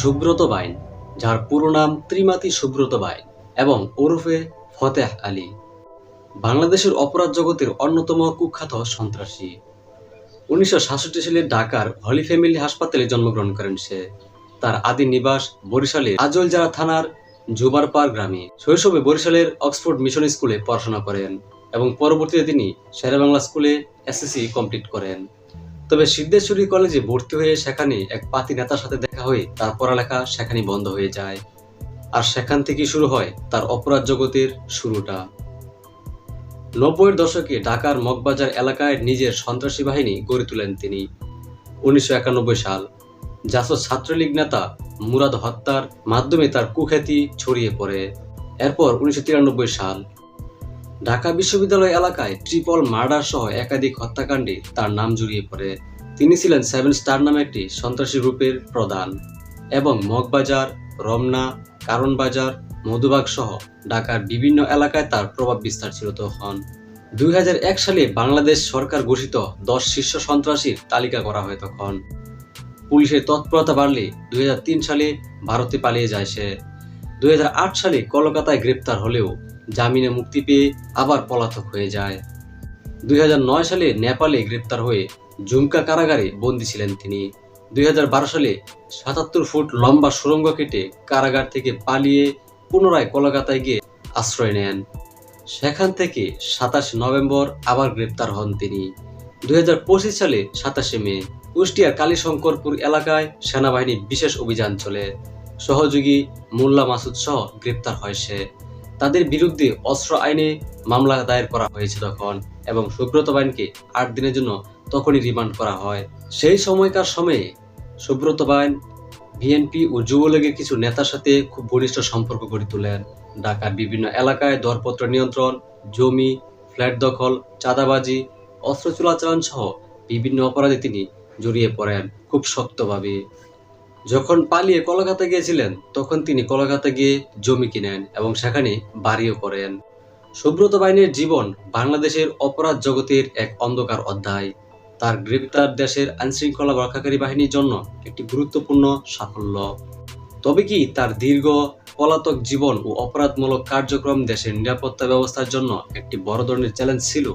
সুব্রত বাইন, যার পুরো নাম ত্রিমাতি সুব্রত বাইন এবং ওরফে ফতেহ আলী। বাংলাদেশের অপরাধ জগতের অন্যতম কুখ্যাত সন্ত্রাসী। উনিশশো সাতষট্টি সালে ঢাকার হলি ফ্যামিলি হাসপাতালে জন্মগ্রহণ করেন সে। তার আদি নিবাস বরিশালের আজলজারা থানার জুবারপাড় গ্রামে। শৈশবে বরিশালের অক্সফোর্ড মিশন স্কুলে পড়াশোনা করেন এবং পরবর্তীতে তিনি শেরেবাংলা স্কুলে এসএসসি কমপ্লিট করেন। তবে সিদ্ধেশ্বরী কলেজে ভর্তি হয়ে সেখানে এক পাতি নেতার সাথে দেখা হয়ে তার পড়ালেখা সেখানে বন্ধ হয়ে যায়। আর সেখান থেকে শুরু হয় তার অপরাধ জগতের শুরুটা। নব্বইয়ের দশকে ঢাকার মগবাজার এলাকায় নিজের সন্ত্রাসী বাহিনী গড়ে তোলেন তিনি। উনিশশো একানব্বই সাল জাসদ ছাত্রলীগ নেতা মুরাদ হত্যার মাধ্যমে তার কুখ্যাতি ছড়িয়ে পড়ে। এরপর উনিশশো তিরানব্বই সাল ঢাকা বিশ্ববিদ্যালয় এলাকায় ট্রিপল মার্ডার সহ একাধিক হত্যাকাণ্ডে তার নাম জড়িয়ে পড়ে। তিনি ছিলেন সেভেন স্টার নামে একটি সন্ত্রাসী গ্রুপের প্রধান এবং মগবাজার, রমনা, কারণবাজার, মধুবাগ সহ ঢাকার বিভিন্ন এলাকায় তার প্রভাব বিস্তার ছিল তখন দুই হাজার এক সালে বাংলাদেশ সরকার ঘোষিত দশ শীর্ষ সন্ত্রাসীর তালিকা করা হয় তখন। পুলিশের তৎপরতা বাড়লে দুই হাজার তিন সালে ভারতে পালিয়ে যায় সে। দুই হাজার আট সালে কলকাতায় গ্রেপ্তার হলেও জামিনে মুক্তি পেয়ে আবার পলাতক হয়ে যায়। দুই হাজার নয় সালে নেপালে গ্রেপ্তার হয়ে জুমকা কারাগারে বন্দী ছিলেন তিনি। দু হাজার বারো সালে সাতাত্তর ফুট লম্বা সুড়ঙ্গ কেটে কারাগার থেকে পালিয়ে পুনরায় কলকাতায় গিয়ে আশ্রয় নেন। সেখান থেকে সাতাশ নভেম্বর আবার গ্রেপ্তার হন তিনি। দুই হাজার পঁচিশ সালে সাতাশে মে, কুষ্টিয়ার কালীশঙ্করপুর এলাকায় সেনাবাহিনীর বিশেষ অভিযান চলে। সহযোগী মোল্লা মাসুদ সহ গ্রেপ্তার হয় সে। তাদের বিরুদ্ধে অস্ত্র আইনে মামলা দায়ের করা হয়েছে তখন এবং সুব্রত বাইনকে আট দিনের জন্য তখনই রিমান্ড করা হয়। সেই সময়কার সময়ে সুব্রত বাইন বিএনপি ও যুবলীগের কিছু নেতার সাথে খুব ঘনিষ্ঠ সম্পর্ক গড়ে তোলেন। ঢাকার বিভিন্ন এলাকায় দরপত্র নিয়ন্ত্রণ, জমি, ফ্ল্যাট দখল, চাঁদাবাজি অস্ত্র চোরাচালান সহ বিভিন্ন অপরাধে তিনি জড়িয়ে পড়েন খুব শক্তভাবে। যখন পালিয়ে কলকাতা গিয়েছিলেন, তখন তিনি কলকাতা গিয়ে জমি কিনেন এবং সেখানে বাড়িও করেন। সুব্রত বাহিনীর জীবন বাংলাদেশের অপরাধ জগতের এক অন্ধকার অধ্যায়। তার গ্রেপ্তার দেশের আইনশৃঙ্খলা রক্ষাকারী বাহিনীর জন্য একটি গুরুত্বপূর্ণ সাফল্য। তবে কি তার দীর্ঘ, পলাতক জীবন ও অপরাধমূলক কার্যক্রম দেশের নিরাপত্তা ব্যবস্থার জন্য একটি বড় ধরনের চ্যালেঞ্জ ছিল?